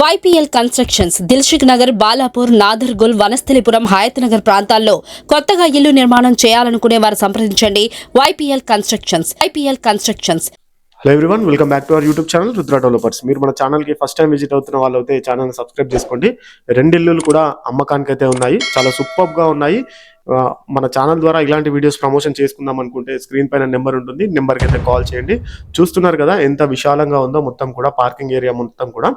వైపీఎల్ constructions Dilsukh Nagar Balapur Nadargul Vanasthalipuram Hayath Nagar ప్రాంతాల్లో కొత్తగా ఇల్లు నిర్మాణం చేయాలనుకునే వారు సంప్రదించండి. YPL constructions YPL constructions. Hello everyone welcome back to our YouTube channel Rudra developers మీరు మన ఛానల్కి ఫస్ట్ టైం విజిట్ అవుతున్న వాళ్ళు అయితే ఛానల్ సబ్స్క్రైబ్ చేసుకోండి. రెండు ఇల్లులు కూడా అమ్మకానికి అయితే ఉన్నాయి. చాలా సూపర్గా ఉన్నాయి. మన ఛానల్ ద్వారా ఇలాంటి వీడియోస్ ప్రమోషన్ చేసుకుందాం అనుకుంటే స్క్రీన్ పైన నెంబర్ ఉంటుంది. నెంబర్కి అయితే కాల్ చేయండి. చూస్తున్నారు కదా ఎంత విశాలంగా ఉందో మొత్తం కూడా పార్కింగ్ ఏరియా మొత్తం కూడా.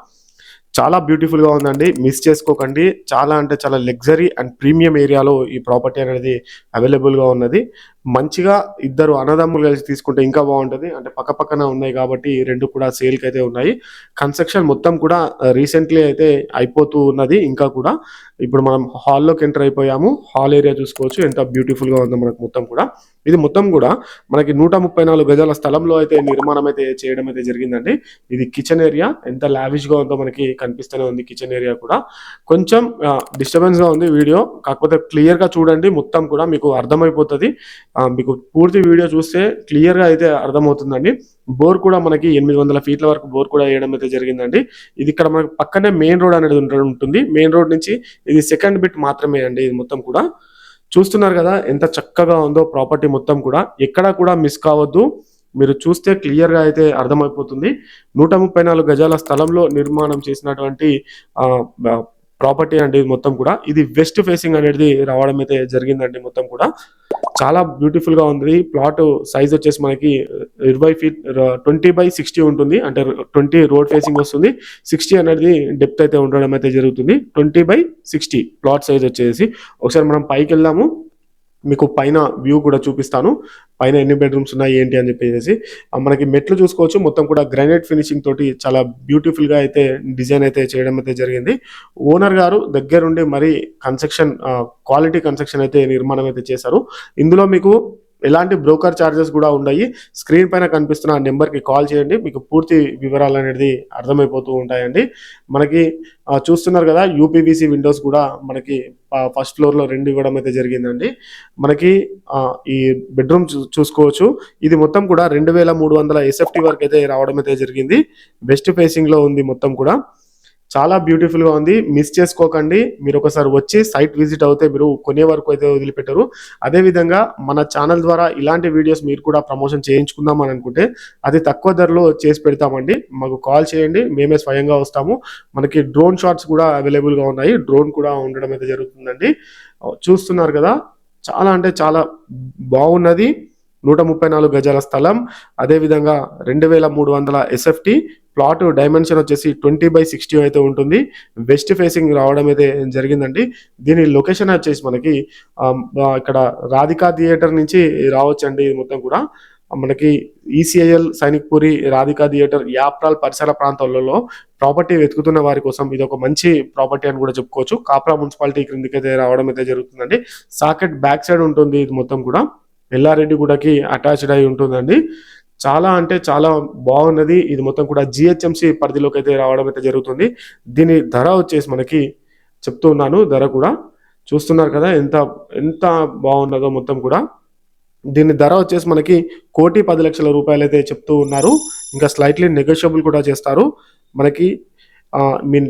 చాలా బ్యూటిఫుల్గా ఉందండి. మిస్ చేసుకోకండి. చాలా అంటే చాలా లగ్జరీ అండ్ ప్రీమియం ఏరియాలో ఈ ప్రాపర్టీ అనేది అవైలబుల్గా ఉన్నది. మంచిగా ఇద్దరు అన్నదమ్ములు కలిసి తీసుకుంటే ఇంకా బాగుంటుంది. అంటే పక్క పక్కన ఉన్నాయి కాబట్టి రెండు కూడా సేల్కి అయితే ఉన్నాయి. కన్స్ట్రక్షన్ మొత్తం కూడా రీసెంట్లీ అయితే అయిపోతూ ఉన్నది ఇంకా కూడా. ఇప్పుడు మనం హాల్లోకి ఎంటర్ అయిపోయాము. హాల్ ఏరియా చూసుకోవచ్చు. ఎంత బ్యూటిఫుల్గా ఉందో మనకు మొత్తం కూడా. ఇది మొత్తం కూడా మనకి నూట ముప్పై నాలుగు గజాల స్థలంలో అయితే నిర్మాణం అయితే చేయడం అయితే జరిగిందండి. ఇది కిచెన్ ఏరియా. ఎంత లావిష్గా ఉందో మనకి కనిపిస్తూనే ఉంది కిచెన్ ఏరియా కూడా. కొంచెం డిస్టర్బెన్స్గా ఉంది వీడియో. కాకపోతే క్లియర్గా చూడండి. మొత్తం కూడా మీకు అర్థమైపోతుంది. మీకు పూర్తి వీడియో చూస్తే క్లియర్గా అయితే అర్థమవుతుందండి. బోర్ కూడా మనకి ఎనిమిది వందల ఫీట్ల వరకు బోర్ కూడా వేయడం అయితే జరిగిందండి. ఇది ఇక్కడ మనకి పక్కనే మెయిన్ రోడ్ అనేది ఉంటుంది. మెయిన్ రోడ్ నుంచి ఇది సెకండ్ బిట్ మాత్రమే అండి ఇది మొత్తం కూడా. చూస్తున్నారు కదా ఎంత చక్కగా ఉందో ప్రాపర్టీ మొత్తం కూడా. ఎక్కడా కూడా మిస్ కావద్దు. మీరు చూస్తే క్లియర్గా అయితే అర్థమైపోతుంది. నూట ముప్పై నాలుగు గజాల స్థలంలో నిర్మాణం చేసినటువంటి ప్రాపర్టీ అండి మొత్తం కూడా ఇది వెస్ట్ ఫేసింగ్ అనేది రావడం అయితే జరిగిందండి మొత్తం కూడా. చాలా బ్యూటిఫుల్గా ఉంది. ప్లాట్ సైజ్ వచ్చేసి మనకి ఇరవై ఫీట్ ట్వంటీ బై సిక్స్టీ ఉంటుంది. అంటే ట్వంటీ రోడ్ ఫేసింగ్ వస్తుంది. సిక్స్టీ అనేది డెప్త్ అయితే ఉండడం అయితే జరుగుతుంది. Twenty by sixty plot size వచ్చేసి. ఒకసారి మనం పైకి వెళ్దాము. మీకు పైన వ్యూ కూడా చూపిస్తాను. పైన ఎన్ని బెడ్రూమ్స్ ఉన్నాయి ఏంటి అని చెప్పేసి. మనకి మెట్లు చూసుకోవచ్చు. మొత్తం కూడా గ్రానైట్ ఫినిషింగ్ తోటి చాలా బ్యూటిఫుల్గా అయితే డిజైన్ అయితే చేయడం అయితే జరిగింది. ఓనర్ గారు దగ్గరుండి మరి కన్స్ట్రక్షన్ క్వాలిటీ కన్స్ట్రక్షన్ అయితే నిర్మాణం అయితే చేశారు. ఇందులో మీకు ఎలాంటి బ్రోకర్ ఛార్జెస్ కూడా ఉన్నాయి. స్క్రీన్ పైన కనిపిస్తున్న ఆ నెంబర్కి కాల్ చేయండి. మీకు పూర్తి వివరాలు అనేది అర్థమైపోతూ ఉంటాయండి. మనకి చూస్తున్నారు కదా యూపీవీసీ విండోస్ కూడా మనకి ఫస్ట్ ఫ్లోర్లో రెండు ఇవ్వడం అయితే జరిగిందండి. మనకి ఈ బెడ్రూమ్ చూసుకోవచ్చు. ఇది మొత్తం కూడా రెండు వేల మూడు వందల ఎస్ఎఫ్టీ వరకు అయితే రావడం అయితే జరిగింది. వెస్ట్ ఫేసింగ్లో ఉంది మొత్తం కూడా. చాలా బ్యూటిఫుల్గా ఉంది. మిస్ చేసుకోకండి. మీరు ఒకసారి వచ్చి సైట్ విజిట్ అవుతే మీరు కొనే వరకు అయితే వదిలిపెట్టరు. అదే విధంగా మన ఛానల్ ద్వారా ఇలాంటి వీడియోస్ మీరు కూడా ప్రమోషన్ చేయించుకుందాం అని అనుకుంటే అది తక్కువ ధరలో చేసి పెడతామండి. మాకు కాల్ చేయండి. మేమే స్వయంగా వస్తాము. మనకి డ్రోన్ షాట్స్ కూడా అవైలబుల్గా ఉన్నాయి. డ్రోన్ కూడా ఉండడం అయితే జరుగుతుందండి. చూస్తున్నారు కదా? చాలా అంటే చాలా బాగున్నది. నూట ముప్పై నాలుగు గజాల స్థలం. అదే విధంగా రెండు వేల మూడు వందల ఎస్ఎఫ్టి ప్లాట్ డైమెన్షన్ వచ్చేసి ట్వంటీ బై సిక్స్టీ అయితే ఉంటుంది. వెస్ట్ ఫేసింగ్ రావడం అయితే జరిగిందండి. దీని లొకేషన్ వచ్చేసి మనకి ఇక్కడ రాధికా థియేటర్ నుంచి రావచ్చండి ఇది మొత్తం కూడా. మనకి ఈసీఐఎల్ సైనిక్పురి రాధికా థియేటర్ యాప్రాల్ పరిసర ప్రాంతాలలో ప్రాపర్టీ వెతుకుతున్న వారి కోసం ఇది ఒక మంచి ప్రాపర్టీ అని కూడా చెప్పుకోవచ్చు. కాప్రా మున్సిపాలిటీ క్రిందికి అయితే రావడం అయితే జరుగుతుందండి. సాకెట్ బ్యాక్ సైడ్ ఉంటుంది ఇది మొత్తం కూడా. ఎల్లారెడ్డి గూడకి అటాచ్డ్ అయి ఉంటుందండి. చాలా అంటే చాలా బాగున్నది. ఇది మొత్తం కూడా జిహెచ్ఎంసి పరిధిలోకి అయితే రావడం అయితే జరుగుతుంది. దీని ధర వచ్చేసి మనకి చెప్తూ ఉన్నాను ధర కూడా. చూస్తున్నారు కదా ఎంత ఎంత బాగున్నదో మొత్తం కూడా. దీని ధర వచ్చేసి మనకి కోటి పది లక్షల రూపాయలు అయితే చెప్తూ ఉన్నారు. ఇంకా స్లైట్లీ నెగోషియబుల్ కూడా చేస్తారు. మనకి మీన్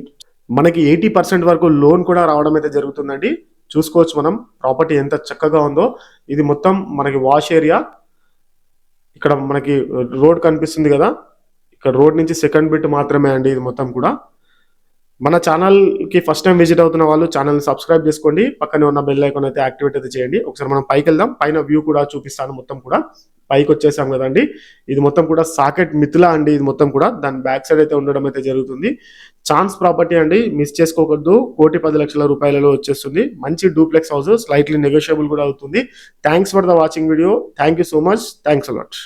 మనకి ఎయిటీ పర్సెంట్ వరకు లోన్ కూడా రావడం అయితే జరుగుతుందండి. చూసుకోవచ్చు మనం. ప్రాపర్టీ ఎంత చక్కగా ఉందో. ఇది మొత్తం మనకి వాష్ ఏరియా ఇక్కడ మనకి రోడ్ కనిపిస్తుంది కదా. ఇక్కడ రోడ్ నుంచి సెకండ్ బిట్ మాత్రమే అండి ఇది మొత్తం కూడా. మన ఛానల్కి ఫస్ట్ టైం విజిట్ అవుతున్న వాళ్ళు ఛానల్ సబ్స్క్రైబ్ చేసుకోండి. పక్కనే ఉన్న బెల్ ఐకాన్ అయితే యాక్టివేట్ అయితే చేయండి. ఒకసారి మనం పైకి వెళ్దాం. పైన వ్యూ కూడా చూపిస్తాను మొత్తం కూడా. పైకి వచ్చేసాం కదండి. ఇది మొత్తం కూడా సాకెట్ మిథులా అండి. ఇది మొత్తం కూడా దాని బ్యాక్ సైడ్ అయితే ఉండడం అయితే జరుగుతుంది. ఛాన్స్ ప్రాపర్టీ అండి మిస్ చేసుకోకూడదు. కోటి పది లక్షల రూపాయలలో వచ్చేస్తుంది. మంచి డూప్లెక్స్ హౌస్ స్లైట్లీ నెగోషియబుల్ కూడా అవుతుంది. Thanks for the watching video. Thank you so much. Thanks a lot